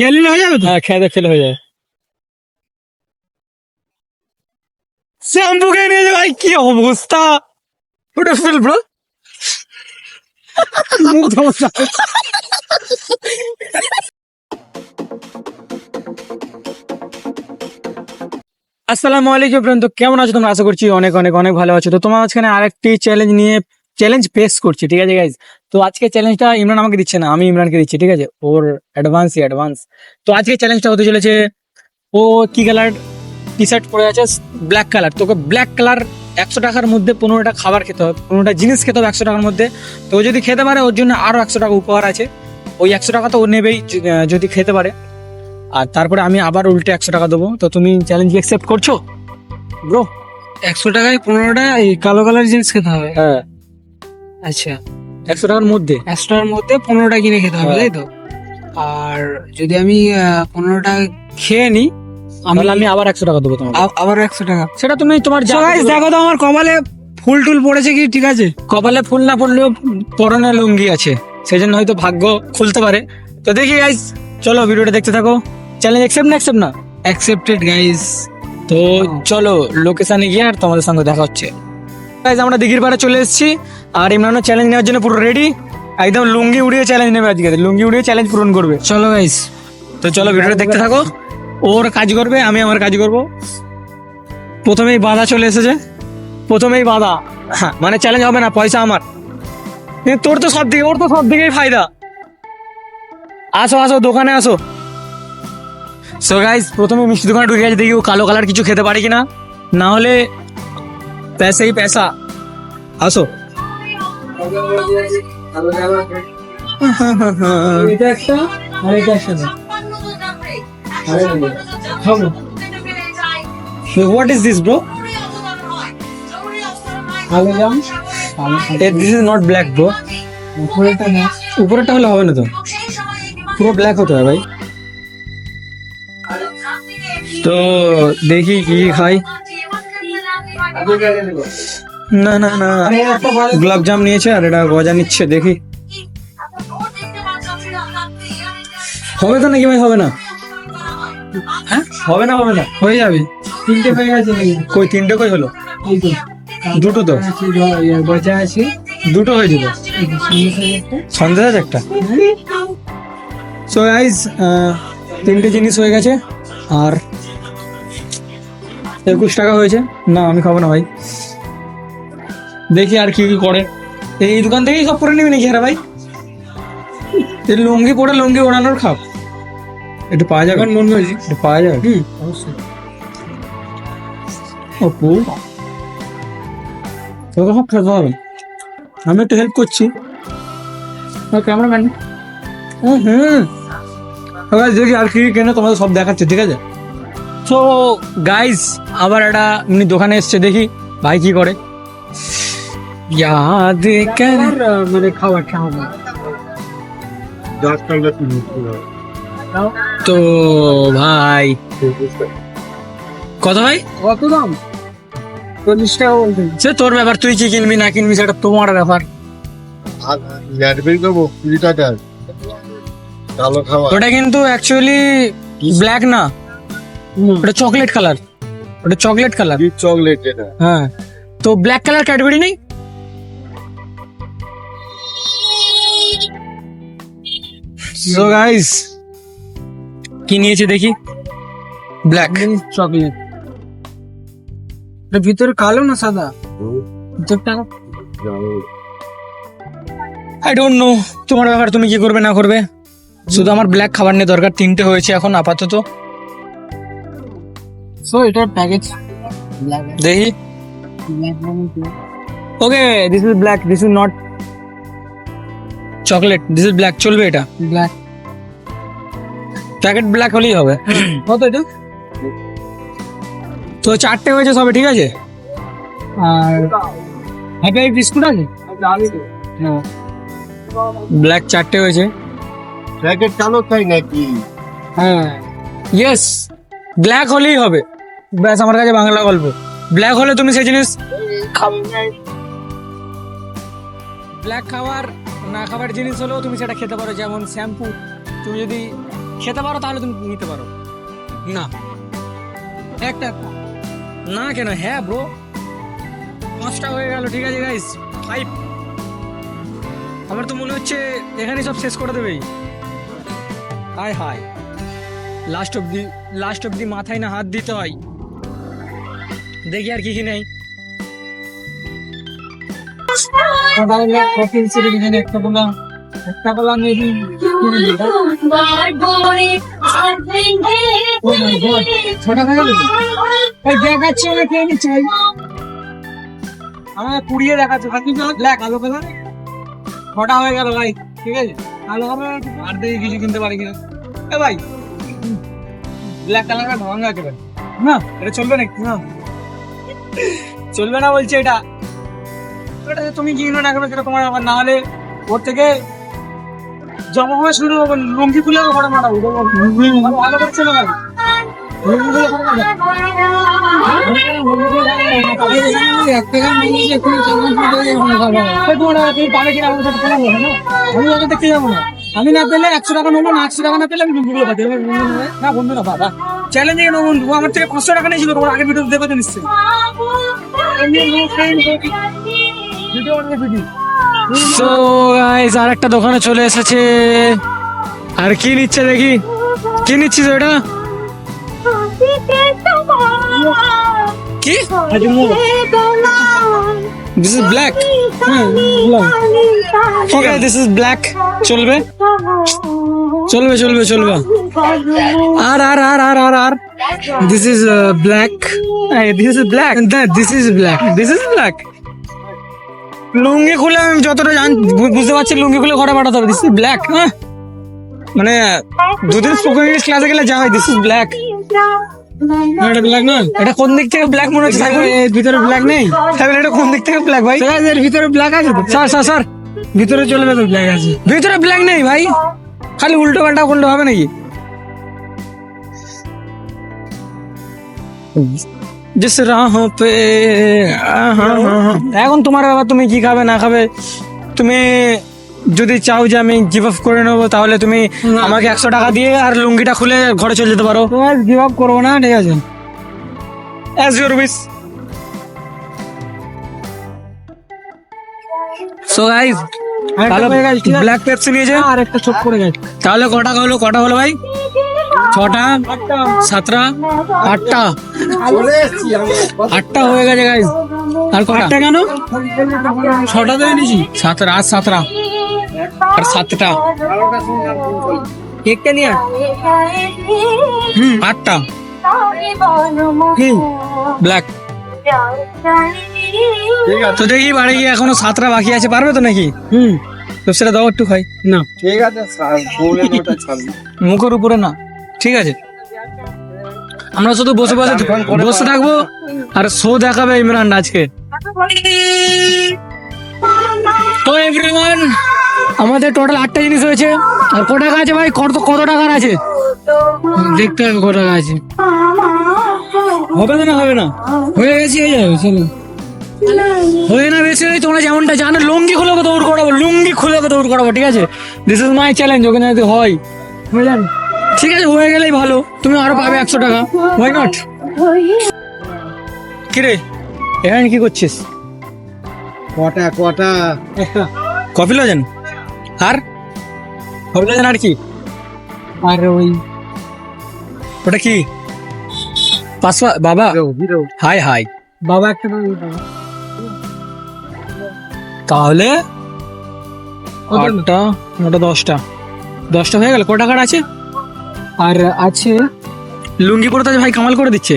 খেয়ে নিলে হয়ে যাবে তো? হ্যাঁ খেয়ে খেলে হয়ে যায় শ্যাম্পু খেয়ে নিয়েছে ভাই কি অবস্থা? ওটা ফেল ব্রো আসসালামু আলাইকুম ফ্রেন্ড তো কেমন আছো তোমরা? আশা করছি অনেক অনেক অনেক ভালো আছো। তো তোমার মাঝখানে আরেকটি চ্যালেঞ্জ নিয়ে চ্যালেঞ্জ পেশ করছি ঠিক আছে গাইজ তো আজকে চ্যালেঞ্জটা ইমরান আমাকে দিচ্ছে না আমি ইমরানকে দিচ্ছি ঠিক আছে? ওর অ্যাডভান্স অ্যাডভান্স তো আজকে চ্যালেঞ্জটা হতে চলেছে ও কি কালার টি শার্ট পরে আছে ব্ল্যাক কালার তোকে ব্ল্যাক কালার একশো টাকার মধ্যে পনেরোটা খাবার খেতে হবে পনেরোটা জিনিস খেতে হবে একশো টাকার মধ্যে। তো ও যদি খেতে পারে ওর জন্য আরও একশো টাকা উপহার আছে। ওই একশো টাকা তো ও নেবেই যদি খেতে পারে। আর তারপরে আমি আবার উল্টে একশো টাকা দেবো। তো তুমি চ্যালেঞ্জ অ্যাকসেপ্ট করছ? ব্রো একশো টাকায় পনেরোটা এই কালো কালার জিনিস খেতে হবে। হ্যাঁ। আচ্ছা। একশো টাকার মধ্যে? একশো টাকার মধ্যে পনেরোটা কিনে খেতে হবে হ্যাঁ। তাই তো আর যদি আমি পনেরোটা খেয়ে নিই তাহলে আমি আবার একশো টাকা দেবো তোমাকে। আ- আবার একশো টাকা। সেটা তুমি তোমার দেখো তো আমার কপালে ফুল টুল পড়েছে কি ঠিক আছে? কপালে ফুল না পড়লেও পরনে লুঙ্গি আছে সেই জন্য হয়তো ভাগ্য খুলতে পারে। তো দেখি গাইস চলো ভিডিওটা দেখতে থাকো। চ্যালেঞ্জ অ্যাকসেপ্ট না অ্যাকসেপ্ট না? অ্যাকসেপ্টেড গাইস তো চলো লোকেশনে গিয়ে আর তোমাদের সঙ্গে দেখা হচ্ছে। গাইজ আমরা দিঘির পাড়ে চলে এসেছি আর ইমরানও চ্যালেঞ্জ নেওয়ার জন্য পুরো রেডি একদম লুঙ্গি উড়িয়ে চ্যালেঞ্জ নেবে আজকে। লুঙ্গি উড়িয়ে চ্যালেঞ্জ পূরণ করবে। চলো গাইস তো চলো ভিডিওটা দেখতে থাকো। ওর কাজ করবে, আমি আমার কাজ করব। প্রথমেই বাধা চলে এসেছে। প্রথমেই বাধা। হ্যাঁ মানে চ্যালেঞ্জ হবে না, পয়সা আমার। তোর তো সব দিকে ওর তো সব দিকেই ফায়দা। আসো আসো, দোকানে আসো। সো গাইস প্রথমে মিষ্টি দোকানে ঢুকে গেছে, দেখি ও কালো কালার কিছু খেতে পারে কিনা। না হলে পয়সাই পয়সা আসো এটা একটা আর এটা একটা হোয়াট ইজ দিস ব্রো আলু জাম this is not black bro উপরেটা না উপরেরটা হলে হবে না তো? পুরো ব্ল্যাক হতে হবে ভাই। তো দেখি কি কি খাই। না না না। গোলাপ জাম নিয়েছে আর এটা গজা নিচ্ছে দেখি। হবে তো নাকি ভাই? হবে না। হ্যাঁ? হবে না হবে না। হয়ে যাবে। তিনটে হয়ে গেছে কই তিনটে কই হলো? দুটো তো। ইয়ে, গজা আছে। দুটো হয়েছে তো সন্দেহ আছে একটা। সো গাইজ তিনটে জিনিস হয়ে গেছে। আর একুশ টাকা হয়েছে? না আমি খাব না ভাই। দেখি আর কি কি করে। এই দোকান থেকেই সব করে নিবি নাকি হ্যাঁ ভাই? লুঙ্গি পরে লুঙ্গি ওড়ানোর খাপ একটু পাওয়া যাবে? মন হয়েছে। একটু পাওয়া যাবে? হুম অবশ্যই। অপু তোকে সব খেতে হবে। আমি একটু হেল্প করছি। ক্যামেরাম্যান হুম হুম। দেখি আর কি কি কেনে তোমাদের সব দেখাচ্ছে ঠিক আছে? তো গাইস আবার একটা এমনি দোকানে এসছে দেখি ভাই কি করে। ইয়াদ মানে খাবার খাওয়া তো ভাই কত ভাই? কত দাম? চল্লিশ টাকা বলতে সে তোর ব্যাপার তুই কি কিনবি না কিনবি সেটা তোমার ব্যাপার। ওটা কিন্তু অ্যাকচুয়ালি ব্ল্যাক না। ওটা চকলেট কালার ওটা চকলেট কালার চকলেট এটা। হ্যাঁ। তো ব্ল্যাক কালার ক্যাডবেরি নেই? সো গাইস কি নিয়েছে দেখি? ব্ল্যাক চকলেট এর ভিতরে কালো না সাদা? আই ডোন্ট নো তোমার ব্যাপার তুমি কি করবে না করবে? শুধু আমার ব্ল্যাক খাবার নিয়ে দরকার তিনটে হয়েছে এখন আপাতত। সো এটার প্যাকেজ ব্ল্যাক দেখি okay this is black this is not chocolate this is black চলবে এটা ব্ল্যাক প্যাকেট ব্ল্যাক হলেই হবে কত এটা তো চারটে হয়েছে সবে ঠিক আছে? আর হ্যাপি বিস্কুট আছে? ব্ল্যাক চারটে হয়েছে। প্যাকেট কালো খাই নাকি? হ্যাঁ। ইয়েস ব্ল্যাক হলেই হবে। ব্যাস, আমার কাছে বাংলা গল্প। ব্ল্যাক হলে তুমি সেই জিনিস ব্ল্যাক খাবার, না খাবার জিনিস হলেও তুমি সেটা খেতে পারো, যেমন শ্যাম্পু। তুমি যদি খেতে পারো, তাহলে তুমি নিতে পারো। না। একটা। না কেন? হ্যাঁ ব্রো পাঁচটা হয়ে গেল, ঠিক আছে গাইস ফাইভ আমার তো মনে হচ্ছে এখানে সব শেষ করে দেবেই। হাই হাই লাস্ট অব্দি লাস্ট অব্দি মাথায় না হাত দিতে হয়। দেখি আর কি কি নেই একটা বললাম একটা বললাম ছোট তো? এই দেখাচ্ছি আমি নিচ্ছি ভাই আমার পুড়িয়ে দেখাচ্ছে ভাবছি ব্ল্যাক আলো কালার ছটা হয়ে গেল ভাই ঠিক আছে আলো কালার আর দেখি কিছু কিনতে পারি কিনা এ ভাই ব্ল্যাক কালারটা ভাঙা একেবারে না এটা চলবে নাকি না চলবে না বলছে এটা। তুমি কিনো না কেন সেটা তোমার আবার না হলে ওর থেকে জমা হওয়া শুরু হবে, লুঙ্গি খুলে ঘরে আমার ভালো করছে না হয়ে আমি না। পেলে একশো টাকা নেব না, একশো টাকা না পেলে আমি। না বন্ধু না বাবা। চ্যালেঞ্জে কেন বন্ধু আমার থেকে পাঁচশো টাকা নিয়েছিল, তোমার আগের ভিডিও দেখো তো নিশ্চয়ই। আর একটা দোকানে চলে এসেছে। আর কি নিচ্ছে দেখি? কি নিচ্ছিস ওটা? কি? This is black okay this is black চলবে। চলবে চলবে চলবে। আর আর আর আর আর আর। This is black this is black this is black this is black লুঙ্গি খুলে আমি যতটা জান বুঝতে পারছি লুঙ্গি খুলে ঘরে পাঠাতে হবে। দিস ইজ ব্ল্যাক হ্যাঁ? মানে দুদিন স্পোকেন ইংলিশ ক্লাসে গেলে যা হয় দিস ইজ ব্ল্যাক এটা ব্ল্যাক না এটা কোন দিক থেকে ব্ল্যাক মনে হচ্ছে? এর ভিতরে ব্ল্যাক নেই। সাইকেল এটা কোন দিক থেকে ব্ল্যাক ভাই? এর ভিতরে ব্ল্যাক আছে তো। Sir sir sir. ভিতরে চলবে তো ব্ল্যাক আছে। ভিতরে ব্ল্যাক নেই ভাই। খালি উল্টো পাল্টা করলে হবে নাকি? জিস রাহ পে এখন তোমার বাবা তুমি কি খাবে না খাবে? তুমি যদি চাও যে আমি গিভ আপ করে নেব তাহলে তুমি আমাকে একশো টাকা দিয়ে আর লুঙ্গিটা খুলে ঘরে চলে যেতে পারো। গিভ আপ করব না ঠিক আছে? As your wish so guys হয়ে ব্ল্যাক পেপসি নিয়েছে। আর একটা ছোট করে গেছে তাহলে কটা হলো? কটা হলো ভাই? ছটা? সাতটা? আটটা। আটটা হয়ে গেছে গাইস আর কটা? কেন? ছটা তো এনেছি। সাতটা আর সাতটা। আর সাতটা। কেকটা নিয়ে হুম আটটা। ব্ল্যাক ঠিক আছে। তো দেখি বাড়ি গিয়ে এখনও সাতটা বাকি আছে পারবে তো নাকি? হুম। তো সেটা দাও একটু খাই। না। ঠিক আছে মুখের উপরে না। ঠিক আছে। আমরা শুধু বসে বসে বসে থাকব আর শো দেখাবে ইমরান আজকে। তো এভরিওয়ান আমাদের টোটাল আটটা জিনিস হয়েছে। আর কত টাকা আছে ভাই? কত কত টাকার আছে? দেখতে হবে কত টাকা আছে। হবে না হবে না। হয়ে গেছে হয়ে যাবে চলো। হয়ে না বেশি তোমরা যেমনটা জানো লুঙ্গি খুলে ওকে দৌড় করাবো লুঙ্গি খুলে ওকে দৌড় করাবো ঠিক আছে? দিস ইজ মাই চ্যালেঞ্জ ওখানে যদি হয় যাবে। ঠিক আছে হয়ে গেলেই ভালো তুমি আরও পাবে একশো টাকা ওয়াই নট কিরে এখানে কি করছিস? কটা কটা? কফি লজেন? আর? কফি লজেন আর কি? আর ওই ওটা কি? পাঁচশো বাবা। Hi hi. বাবা একটা। তাহলে আটটা নটা দশটা। দশটা হয়ে গেল ক টাকার আছে? আর আছে লুঙ্গি পরে তো ভাই কামাল করে দিচ্ছে।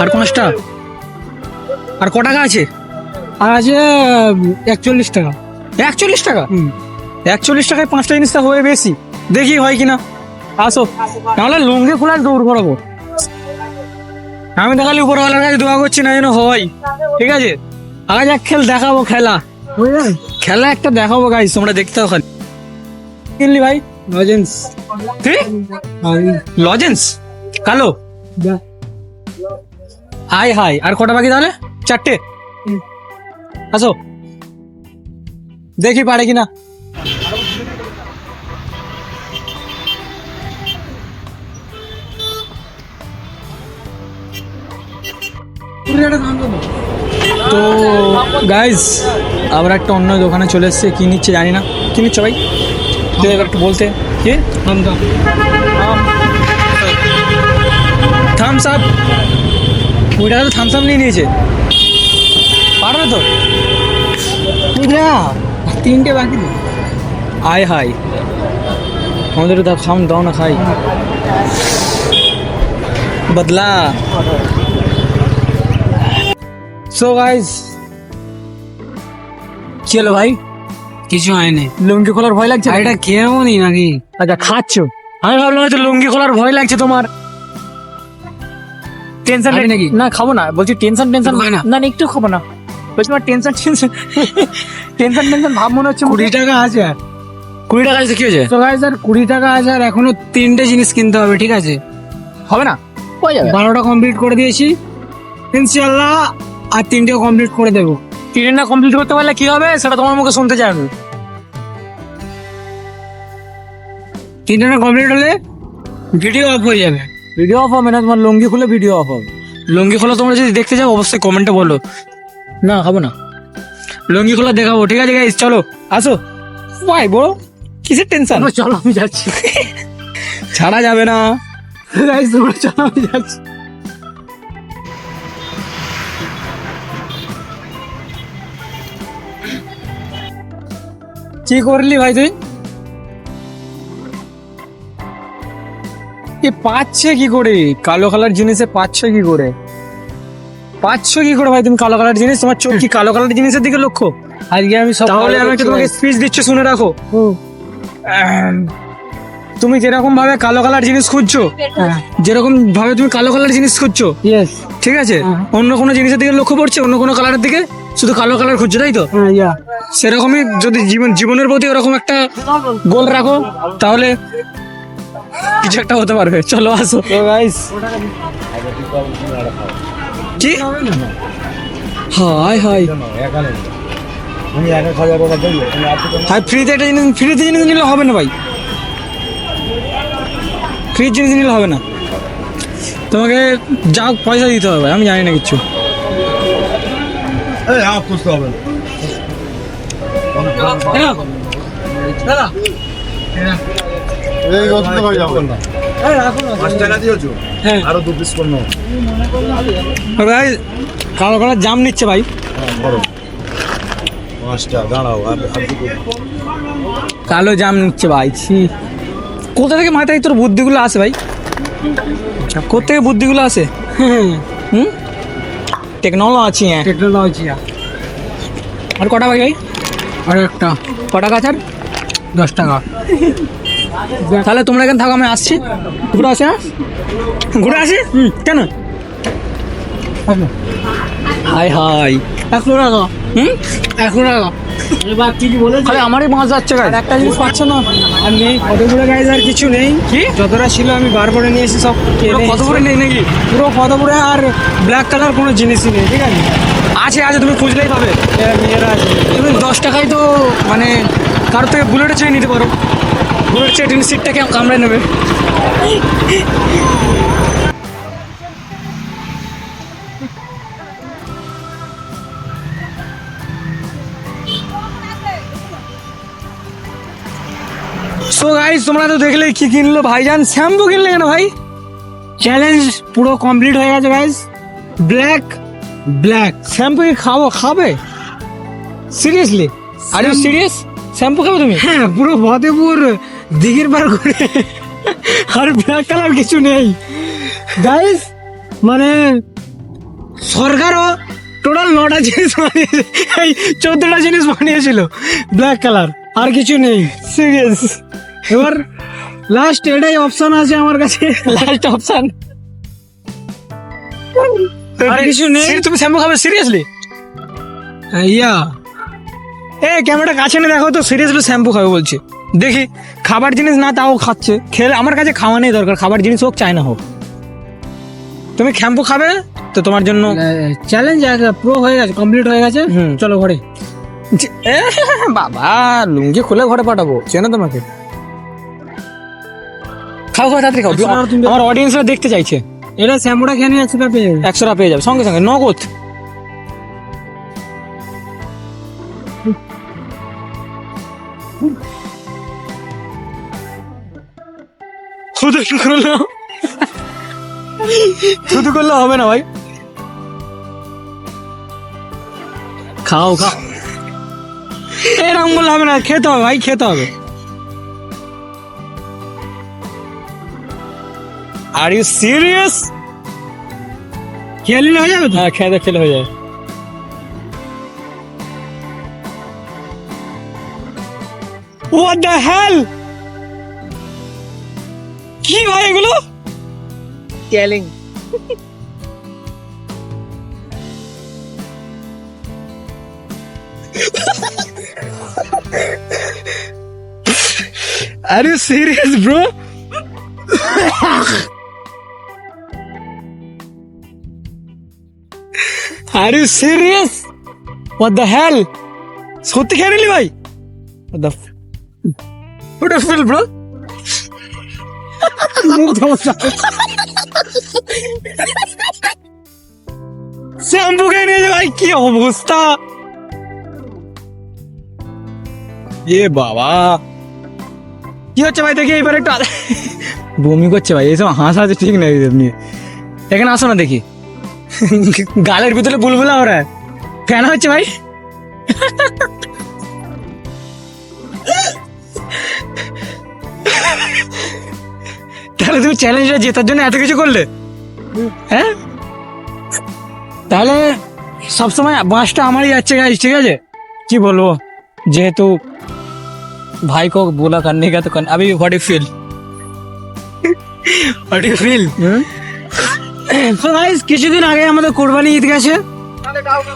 আর পাঁচটা? আর ক টাকা আছে? আর আছে একচল্লিশ টাকা। একচল্লিশ টাকা? একচল্লিশ টাকায় পাঁচটা জিনিসটা হয়ে বেশি দেখি হয় কিনা। আসো। তাহলে লুঙ্গি খোলার দৌড় করাবো। আমি দেখালি উপরওয়ালার কাছে দোয়া করছি না যেন হয়। ঠিক আছে? আগে এক খেল দেখাবো খেলা। যাবে খেলা একটা দেখাবো গাইস তোমরা দেখতে হবে খালি। কিনলি ভাই? লজেন্স কি? লজেন্স কালো? High high. আর কটা বাকি তাহলে? চারটে? আসো। দেখি পারে কিনা। তো গাইজ আবার একটা অন্য দোকানে চলে এসছে। কি নিচ্ছে জানি না। কি নিচ্ছে ভাই? তুই এবার একটু বলতে। কি? থামস আপ কুড়ি টাকা তো থামস আপ নিয়ে নিয়েছে। পারবে তো? তিনটে বাকি আয় হাই আমাদের দাও খাম দাও না খাই। বদলা। সো গাইস হলো ভাই কিছু হয়নি। লুঙ্গি খোলার ভয় লাগছে? আর এটা খেয়েও নি নাকি? আচ্ছা খাচ্ছ? আমি ভাবলাম হয়তো লুঙ্গি খোলার ভয় লাগছে তোমার। টেনশন নাকি? না খাব না। বলছি টেনশন টেনশন খাবি না? না একটু খাব না। বলছি আমার টেনশন টেনশন টেনশন টেনশন ভাব মনে হচ্ছে কুড়ি টাকা আছে। আর কুড়ি টাকা আছে কি হয়েছে? তো ভাই স্যার কুড়ি টাকা আছে আর এখনও তিনটে জিনিস কিনতে হবে ঠিক আছে? হবে না? হয়ে যাবে বারোটা কমপ্লিট করে দিয়েছি। ইনশাল্লাহ আর তিনটেও কমপ্লিট করে দেবো। ট্রেনটা কমপ্লিট করতে পারলে কি হবে? সেটা তোমার মুখে শুনতে চাই আমি তিনটে কমপ্লিট হলে ভিডিও অফ হয়ে যাবে। ভিডিও অফ হবে না তোমার লুঙ্গি খুলে ভিডিও অফ হবে। লুঙ্গি খোলা তোমরা যদি দেখতে যাও অবশ্যই কমেন্টে বলো। না খাব না। লুঙ্গি খোলা দেখাবো ঠিক আছে গাইস চলো আসো। ভাই বড়? কিসের টেনশন চলো আমি যাচ্ছি। ছাড়া যাবে না। Guys, তোমরা চলো আমি যাচ্ছি। কি করলি ভাই তুই? এ পাচ্ছে কি করে? কালো কালার জিনিসে পাচ্ছ কি করে? পাচ্ছ কি করে ভাই তুমি কালো কালার জিনিস? তোমার চোখ কি কালো কালার জিনিসের দিকে লক্ষ্য? আজকে আমি সব তাহলে আমি তোমাকে স্পিচ দিচ্ছি শুনে রাখো। আহ, তুমি যেরকম ভাবে কালো কালার জিনিস খুঁজছো যেরকম ভাবে তুমি কালো কালার জিনিস খুঁজছো ঠিক আছে? হ্যাঁ। অন্য কোনো জিনিসের দিকে লক্ষ্য পড়ছে অন্য কোনো কালারের দিকে শুধু কালো কালার খুঁজছো তাই তো? হ্যাঁ সেরকমই যদি জীবন জীবনের প্রতি ওরকম একটা গোল রাখো তাহলে কিছু একটা হতে পারবে। চলো আসো। গাইস কি? হাই হাই হাই ফ্রিতে একটা জিনিস ফ্রিতে জিনিস নিলে হবে না ভাই। ফ্রি জিনিস নিলে হবে না। তোমাকে যা পয়সা দিতে হবে আমি জানি না রসুন। হয়ে। হ্যাঁ কালো কালার জাম নিচ্ছে ভাই। দুটো। কালো জাম নিচ্ছে ভাই ছি। কোথা থেকে মাথায় তোর বুদ্ধিগুলো আসে ভাই? কোথা থেকে বুদ্ধিগুলো আসে? হুম। টেকনোলজি হ্যাঁ। টেকনোলজি আর কটা ভাই ভাই? আর একটা। কটা গাছ আর? দশ টাকা। তাহলে তোমরা এখানে থাকো আমি আসছি। ঘুরে আসি হ্যাঁ? ঘুরে আসি? হুম। কেন? Hi hi. একশো টাকা হুম? একশো টাকা আমারই মাছ যাচ্ছে একটা জিনিস পাচ্ছ না? আর নেই গাইজ আর কিছু নেই। কি? যতটা ছিল আমি বার করে নিয়ে এসে সব নেই নাকি? পুরো আর ব্ল্যাক কালার কোনো জিনিসই নেই ঠিক আছে? আছে আছে তুমি খুঁজলেই পাবে। নিজেরা আছে। তুমি দশ টাকায় তো মানে কারোর থেকে বুলেটে চেয়ে নিতে পারো। বুলেট চেয়ে তুমি সিটটাকে কামড়ে নেবে। সো গাইস তোমরা তো দেখলে কি কিনলো? ভাইজান শ্যাম্পু কিনলে কেন ভাই? চ্যালেঞ্জ পুরো কমপ্লিট হয়ে গেছে গাইজ ব্ল্যাক ব্ল্যাক শ্যাম্পু কি খাব? খাবে? Seriously are you serious shampoo খাবে তুমি? হ্যাঁ পুরো ফতেপুর দিঘির পার করে। আর ব্ল্যাক কালার কিছু নেই। গাইজ মানে সরকারও টোটাল নটা জিনিস বানিয়েছে এই চোদ্দটা জিনিস বানিয়েছিল। ব্ল্যাক কালার আর কিছু নেই। সিরিয়াস এবার লাস্ট এটাই অপশন আছে আমার কাছে। লাস্ট অপশন আর কিছু নেই। তুমি শ্যাম্পু খাবে সিরিয়াসলি ইয়া। এ ক্যামেরাটা কাছে নিয়ে দেখো তো সিরিয়াসলি শ্যাম্পু খাবে বলছে। দেখি খাবার জিনিস না তাও খাচ্ছে। খেলে আমার কাছে খাওয়া নেই দরকার খাবার জিনিস হোক চাই না হোক। তুমি শ্যাম্পু খাবে তো তোমার জন্য চ্যালেঞ্জ পুরো হয়ে গেছে কমপ্লিট হয়ে গেছে। হুম। চলো ঘরে। এ, বাবা লুঙ্গি খুলে ঘরে পাঠাবো চেনো তোমাকে? খাও খাও তাড়াতাড়ি খাও। আমার অডিয়েন্সরা দেখতে চাইছে। এটা শ্যাম্পুটা খেয়ে একশো টাকা পেয়ে যাবে। একশো টাকা পেয়ে যাবে। সঙ্গে সঙ্গে নগদ। শুধু করল শুধু করলে হবে না ভাই। খাও খাও। এরকম বললে হবে না খেতে হবে ভাই খেতে হবে। আর ইউ সিরিয়াস খেয়ে নিলে হয়ে যাবে তো? হ্যাঁ খেতে খেলে হয়ে যায় What the hell? কি ভাই এগুলো? Challenge are you serious bro are you serious what the hell সত্যি খেয়ে নিলি ভাই What the f- ওটা ফিল ব্রো শ্যাম্পু খেয়ে নিয়েছে ভাই কি অবস্থা এ বাবা কি হচ্ছে ভাই দেখি এবার একটু আ- বমি করছে ভাই এইসব হাসা আছে ঠিক নেই এমনি এখানে আসো না দেখি গালের ভিতরে বুলবুলা ওরা কেন হচ্ছে ভাই তাহলে তুমি চ্যালেঞ্জটা জেতার জন্য এত কিছু করলে হ্যাঁ তাহলে সবসময় বাসটা আমারই যাচ্ছে গাইজ ঠিক আছে কি বলবো যেহেতু भाई को बोला करने का तो कर अभी what you feel what you feel তো গাইস কিছুদিন আগে আমাদের কোরবানি ঈদ গেছে।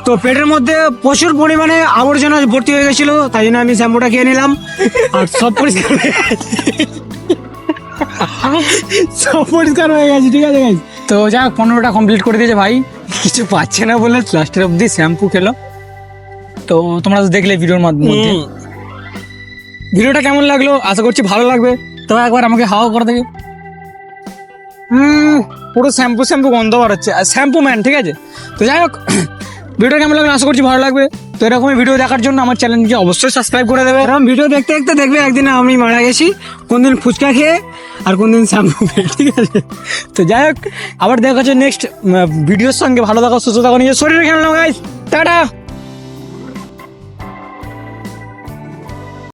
তো পেটের মধ্যে প্রচুর পরিমাণে আবর্জনা ভর্তি হয়ে গেছিল তাই জন্য আমি শ্যাম্পুটা খেয়ে নিলাম। আর সব পরিষ্কার সব পরিষ্কার হয়ে গেছে ঠিক আছে গাইস তো যা পনেরোটা কমপ্লিট করে দিয়েছে ভাই। কিছু পাচ্ছে না বলে লাস্টের অব্দি শ্যাম্পু খেলো। তো তোমরা তো দেখলে ভিডিওর মাধ্যমে ভিডিওটা কেমন লাগল? আশা করছি ভালো লাগবে। তো একবার আমাকে হাওয়া করে দেখে। হুম পুরো শ্যাম্পু শ্যাম্পু গন্ধ বাড়াচ্ছে আর শ্যাম্পু ম্যান ঠিক আছে? তো যাই হোক ভিডিও কেমন লাগবে আশা করছি ভালো লাগবে। তো এরকমই ভিডিও দেখার জন্য আমার চ্যানেলকে অবশ্যই সাবস্ক্রাইব করে দেবে। এরকম ভিডিও দেখতে দেখতে দেখবে একদিন আমি মারা গেছি, কোনদিন ফুচকা খেয়ে আর কোনদিন শ্যাম্পু খেয়ে, ঠিক আছে? তো যাই হোক, আবার দেখা হচ্ছে নেক্সট ভিডিওর সঙ্গে। ভালো থাকো, সুস্থ থাকো, নিজের শরীরে খেলো গাইজ টাটা!